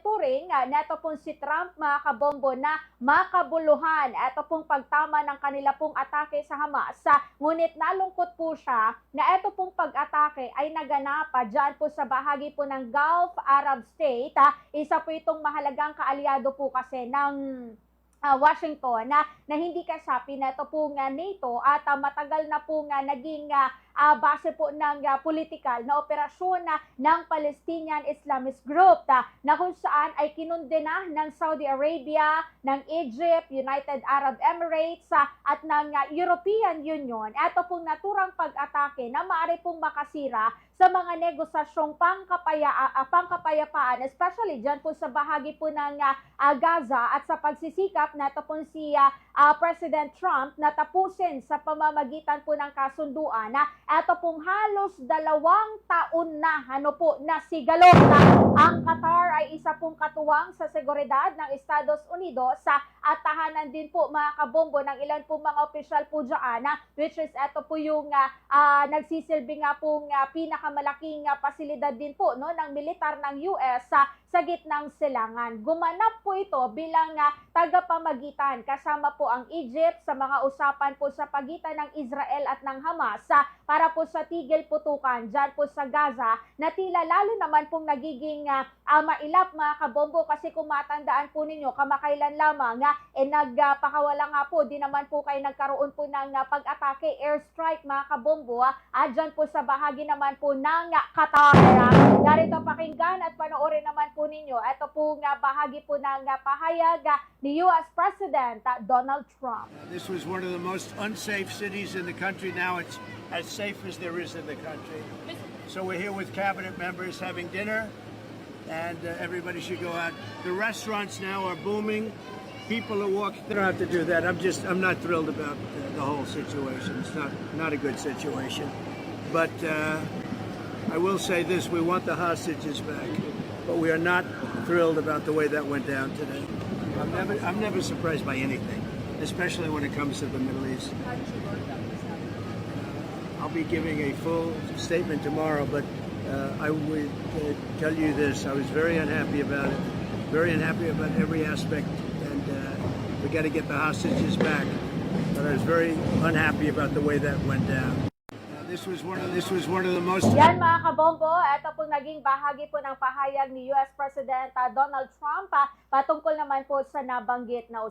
itinuturing uh, neto pong si Trump mga kabombo na makabuluhan. Ito pong pagtama ng kanila pong atake sa Hamas. Uh, ngunit nalungkot po siya na ito pong pag-atake ay naganap uh, dyan po sa bahagi po ng Gulf Arab State. Uh, isa po itong mahalagang kaalyado po kasi ng ah, Washington na, na hindi kasapi na ito po nga NATO at ah, matagal na po nga naging ah, ah, base po ng ah, political na operasyon na ng Palestinian Islamist Group ta, na kung saan ay kinundena ng Saudi Arabia, ng Egypt, United Arab Emirates ah, at ng ah, European Union. Ito pong naturang pag-atake na maaari pong makasira sa mga negosasyong pangkapaya, ah, pangkapayapaan, especially dyan po sa bahagi po ng ah, Gaza at sa pagsisikap na ito pong si ah, ah, President Trump na tapusin sa pamamagitan po ng kasunduan na ito pong halos dalawang taon na ano po na sigalo na ang Qatar ay isa pong katuwang sa seguridad ng Estados Unidos sa at tahanan din po mga kabombo ng ilan po mga opisyal po dyan na which is ito po yung ah, ah, nagsisilbi nga pong ah, pinakamalaking ah, pasilidad din po no ng militar ng US sa sa gitnang silangan. Gumanap po ito bilang ah, tagapamagitan kasama po ang Egypt sa mga usapan po sa pagitan ng Israel at ng Hamas para po sa tigil putukan dyan po sa Gaza na tila lalo naman pong nagiging ah, ah, mailap mga kabombo kasi kung matandaan po ninyo kamakailan lamang nga eh nagpakawala nga po. Di naman po kayo nagkaroon po ng ah, pag-atake airstrike mga kabombo ah, ah, dyan po sa bahagi naman po ng ah, Qatar. Ah, Narito pakinggan at panoorin naman po ninyo. Ito po nga bahagi po ng ah, pahayag ah, ni US President ah, Donald Trump. This was one of the most unsafe cities in the country. Now it's as safe as there is in the country. So we're here with cabinet members having dinner, and uh, everybody should go out. The restaurants now are booming. People are walking. They don't have to do that. I'm just, I'm not thrilled about the, the whole situation. It's not, not a good situation. But uh, I will say this: we want the hostages back, but we are not thrilled about the way that went down today. I'm never, I'm never surprised by anything, especially when it comes to the Middle East. I'll be giving a full statement tomorrow, but uh, I would uh, tell you this: I was very unhappy about it, very unhappy about every aspect, and uh, we got to get the hostages back. But I was very unhappy about the way that went down. Uh, this was one of this was one of the most. Yan mga kabombo, ito po naging bahagi po ng pahayag ni US President Donald Trump ah, patungkol naman po sa nabanggit na